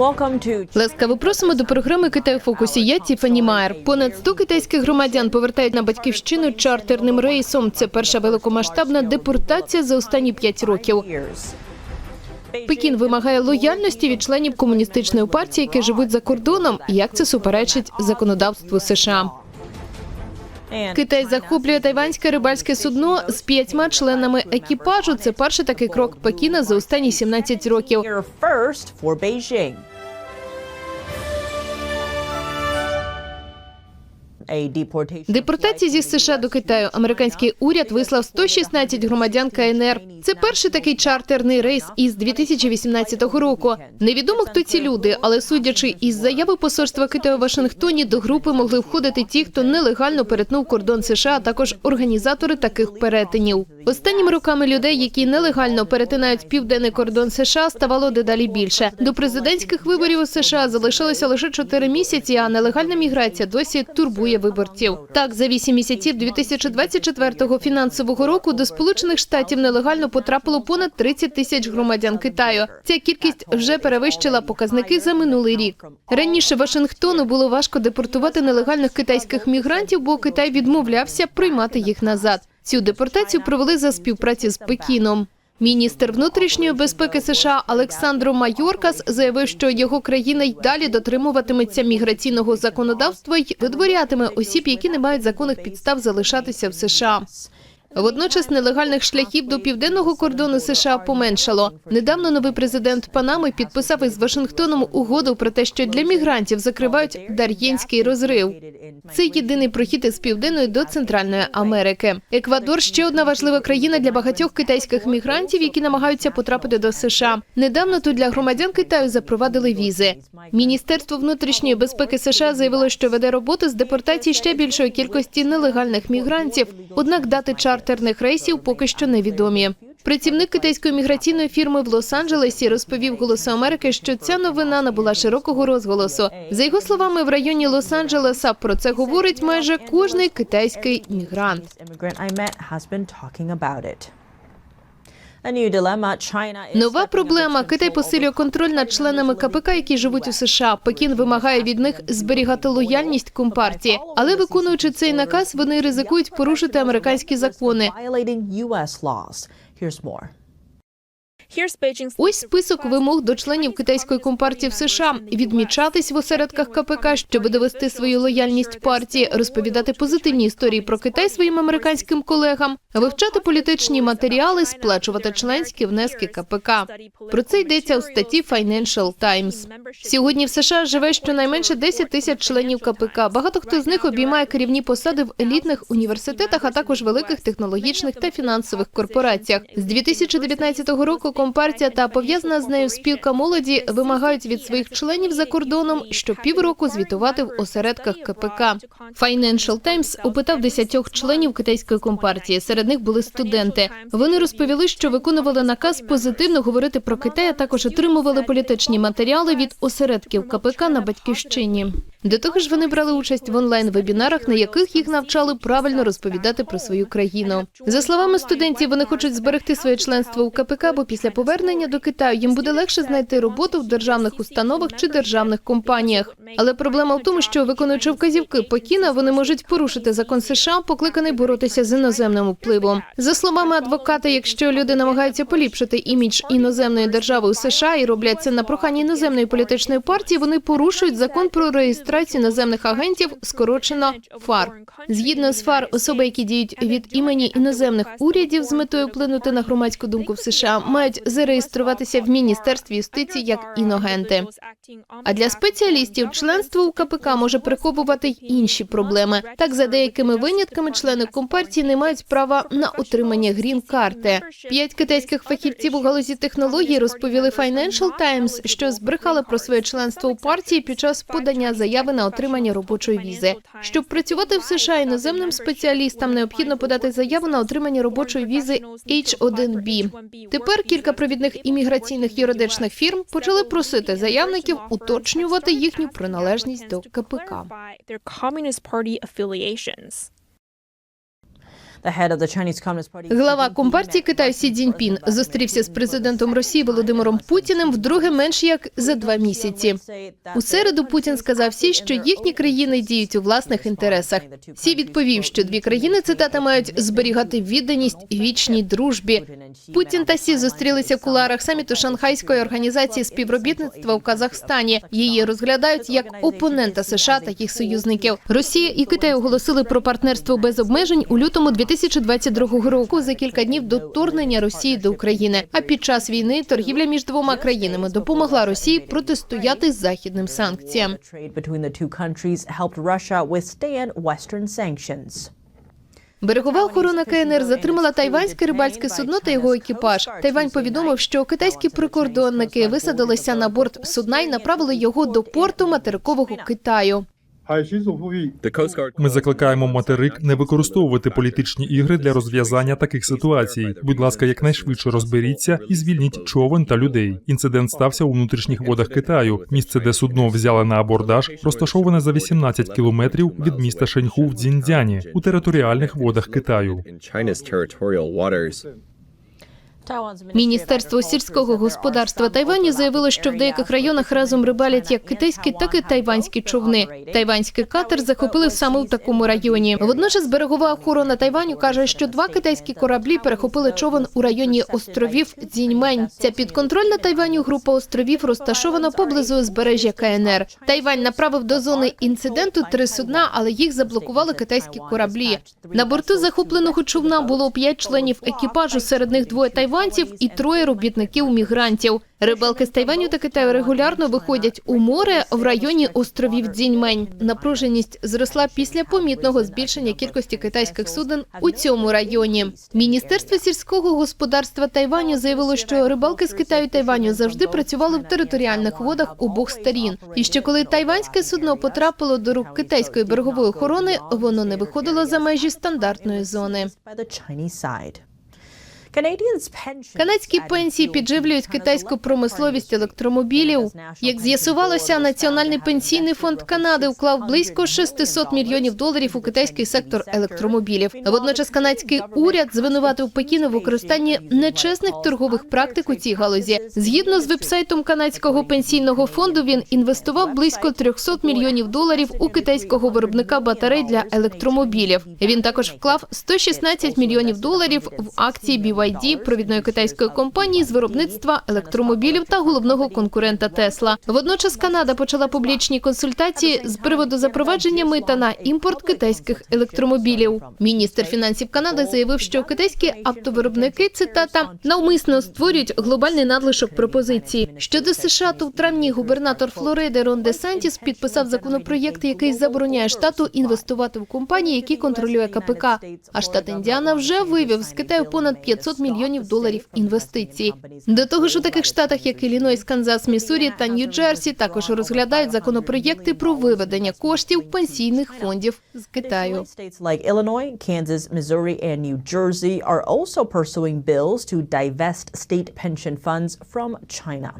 Welcome to Ласкаво просимо до програми Китай у фокусі. Я Тіфані Майер. Понад 100 китайських громадян повертають на батьківщину чартерним рейсом. Це перша великомасштабна депортація за останні 5 років. Пекін вимагає лояльності від членів комуністичної партії, які живуть за кордоном. Як це суперечить законодавству США? Китай захоплює тайванське рибальське судно з п'ятьма членами екіпажу. Це перший такий крок Пекіна за останні 17 років. Депортації зі США до Китаю американський уряд вислав 116 громадян КНР. Це перший такий чартерний рейс із 2018 року. Невідомо хто ці люди, але судячи із заяви посольства Китаю в Вашингтоні, до групи могли входити ті, хто нелегально перетнув кордон США, а також організатори таких перетинів. Останніми роками людей, які нелегально перетинають південний кордон США, ставало дедалі більше. До президентських виборів у США залишилося лише 4 місяці, а нелегальна міграція досі турбує виборців. Так, за 8 місяців 2024 фінансового року до Сполучених Штатів нелегально потрапило понад 30 тисяч громадян Китаю. Ця кількість вже перевищила показники за минулий рік. Раніше Вашингтону було важко депортувати нелегальних китайських мігрантів, бо Китай відмовлявся приймати їх назад. Цю депортацію провели за співпраці з Пекіном. Міністр внутрішньої безпеки США Олександро Майоркас заявив, що його країна й далі дотримуватиметься міграційного законодавства й видворятиме осіб, які не мають законних підстав залишатися в США. Водночас нелегальних шляхів до південного кордону США поменшало. Недавно новий президент Панами підписав із Вашингтоном угоду про те, що для мігрантів закривають Дар'єнський розрив. Це єдиний прохід із південної до Центральної Америки. Еквадор ще одна важлива країна для багатьох китайських мігрантів, які намагаються потрапити до США. Недавно тут для громадян Китаю запровадили візи. Міністерство внутрішньої безпеки США заявило, що веде роботу з депортації ще більшої кількості нелегальних мігрантів. Однак дати чартерних рейсів поки що невідомі. Працівник китайської міграційної фірми в Лос-Анджелесі розповів Голосу Америки, що ця новина набула широкого розголосу. За його словами, в районі Лос-Анджелеса про це говорить майже кожний китайський мігрант. Нова проблема. Китай посилює контроль над членами КПК, які живуть у США. Пекін вимагає від них зберігати лояльність компартії, але виконуючи цей наказ, вони ризикують порушити американські закони. Ось список вимог до членів китайської компартії в США: відмічатись в осередках КПК, щоб довести свою лояльність партії, розповідати позитивні історії про Китай своїм американським колегам, вивчати політичні матеріали, сплачувати членські внески КПК. Про це йдеться у статті Financial Times. Сьогодні в США живе щонайменше 10 тисяч членів КПК. Багато хто з них обіймає керівні посади в елітних університетах, а також великих технологічних та фінансових корпораціях. З 2019 року компартія та пов'язана з нею спілка молоді вимагають від своїх членів за кордоном щопівроку звітувати в осередках КПК. Financial Times опитав десятьох членів китайської компартії. Серед них були студенти. Вони розповіли, що виконували наказ позитивно говорити про Китай, а також отримували політичні матеріали від осередків КПК на батьківщині. До того ж, вони брали участь в онлайн-вебінарах, на яких їх навчали правильно розповідати про свою країну. За словами студентів, вони хочуть зберегти своє членство у КПК, бо після повернення до Китаю їм буде легше знайти роботу в державних установах чи державних компаніях. Але проблема в тому, що виконуючи вказівки Пекіна, вони можуть порушити закон США, покликаний боротися з іноземним впливом. За словами адвоката, якщо люди намагаються поліпшити імідж іноземної держави у США і роблять це на прохання іноземної політичної партії, вони порушують закон про реєстрацію іноземних агентів, скорочено ФАР. Згідно з ФАР, особи, які діють від імені іноземних урядів з метою вплинути на громадську думку в США, мають зареєструватися в міністерстві юстиції як іногенти. А для спеціалістів членство у КПК може приховувати й інші проблеми. Так, за деякими винятками, члени компартії не мають права на отримання грін-карти. П'ять китайських фахівців у галузі технологій розповіли Financial Times, що збрехали про своє членство у партії під час подання заяви на отримання робочої візи. Щоб працювати в США іноземним спеціалістам, необхідно подати заяву на отримання робочої візи H1B. Тепер кілька провідних імміграційних юридичних фірм почали просити заявників уточнювати їхню приналежність до КПК. Глава компартії Китаю Сі Цзіньпін зустрівся з президентом Росії Володимиром Путіним вдруге менш як за два місяці. У середу Путін сказав Сі, що їхні країни діють у власних інтересах. Сі відповів, що дві країни цитата мають зберігати відданість вічній дружбі. Путін та Сі зустрілися в куларах саміту Шанхайської організації співробітництва у Казахстані. Її розглядають як опонента США та їх союзників. Росія і Китай оголосили про партнерство без обмежень у лютому 2022 року за кілька днів до вторгнення Росії до України. А під час війни торгівля між двома країнами допомогла Росії протистояти західним санкціям. Берегова охорона КНР затримала тайванське рибальське судно та його екіпаж. Тайвань повідомив, що китайські прикордонники висадилися на борт судна і направили його до порту материкового Китаю. Ми закликаємо материк не використовувати політичні ігри для розв'язання таких ситуацій. Будь ласка, якнайшвидше розберіться і звільніть човен та людей. Інцидент стався у внутрішніх водах Китаю. Місце, де судно взяли на абордаж, розташоване за 18 кілометрів від міста Шеньху в Дзіньцзяні у територіальних водах Китаю. Міністерство сільського господарства Тайваню заявило, що в деяких районах разом рибалять як китайські, так і тайванські човни. Тайванський катер захопили саме в такому районі. Водночас берегова охорона Тайваню каже, що два китайські кораблі перехопили човен у районі островів Цзіньмень. Ця підконтрольна Тайваню група островів розташована поблизу узбережжя КНР. Тайвань направив до зони інциденту три судна, але їх заблокували китайські кораблі. На борту захопленого човна було п'ять членів екіпажу, серед них двоє тайванців і троє робітників-мігрантів. Рибалки з Тайваню та Китаю регулярно виходять у море в районі островів Дзіньмень. Напруженість зросла після помітного збільшення кількості китайських суден у цьому районі. Міністерство сільського господарства Тайваню заявило, що рибалки з Китаю і Тайваню завжди працювали в територіальних водах обох сторін. І що коли тайванське судно потрапило до рук китайської берегової охорони, воно не виходило за межі стандартної зони. Канадські пенсії підживлюють китайську промисловість електромобілів. Як з'ясувалося, Національний пенсійний фонд Канади вклав близько 600 мільйонів доларів у китайський сектор електромобілів. Водночас канадський уряд звинуватив Пекін у використанні нечесних торгових практик у цій галузі. Згідно з вебсайтом канадського пенсійного фонду, він інвестував близько 300 мільйонів доларів у китайського виробника батарей для електромобілів. Він також вклав 116 мільйонів доларів в акції BYD, провідної китайської компанії з виробництва електромобілів та головного конкурента Тесла. Водночас Канада почала публічні консультації з приводу запровадження мита на імпорт китайських електромобілів. Міністр фінансів Канади заявив, що китайські автовиробники цитата навмисно створюють глобальний надлишок пропозицій. Щодо США, то в травні губернатор Флориди Рон Де Сантіс підписав законопроєкт, який забороняє штату інвестувати в компанії, які контролює КПК. А штат Індіана вже вивів з Китаю понад 500 мільйонів доларів інвестицій. До того ж, у таких штатах, як Іллінойс, Канзас, Міссурі та Нью-Джерсі, також розглядають законопроєкти про виведення коштів пенсійних фондів з Китаю. Are also pursuing bills to divest state pension funds from China.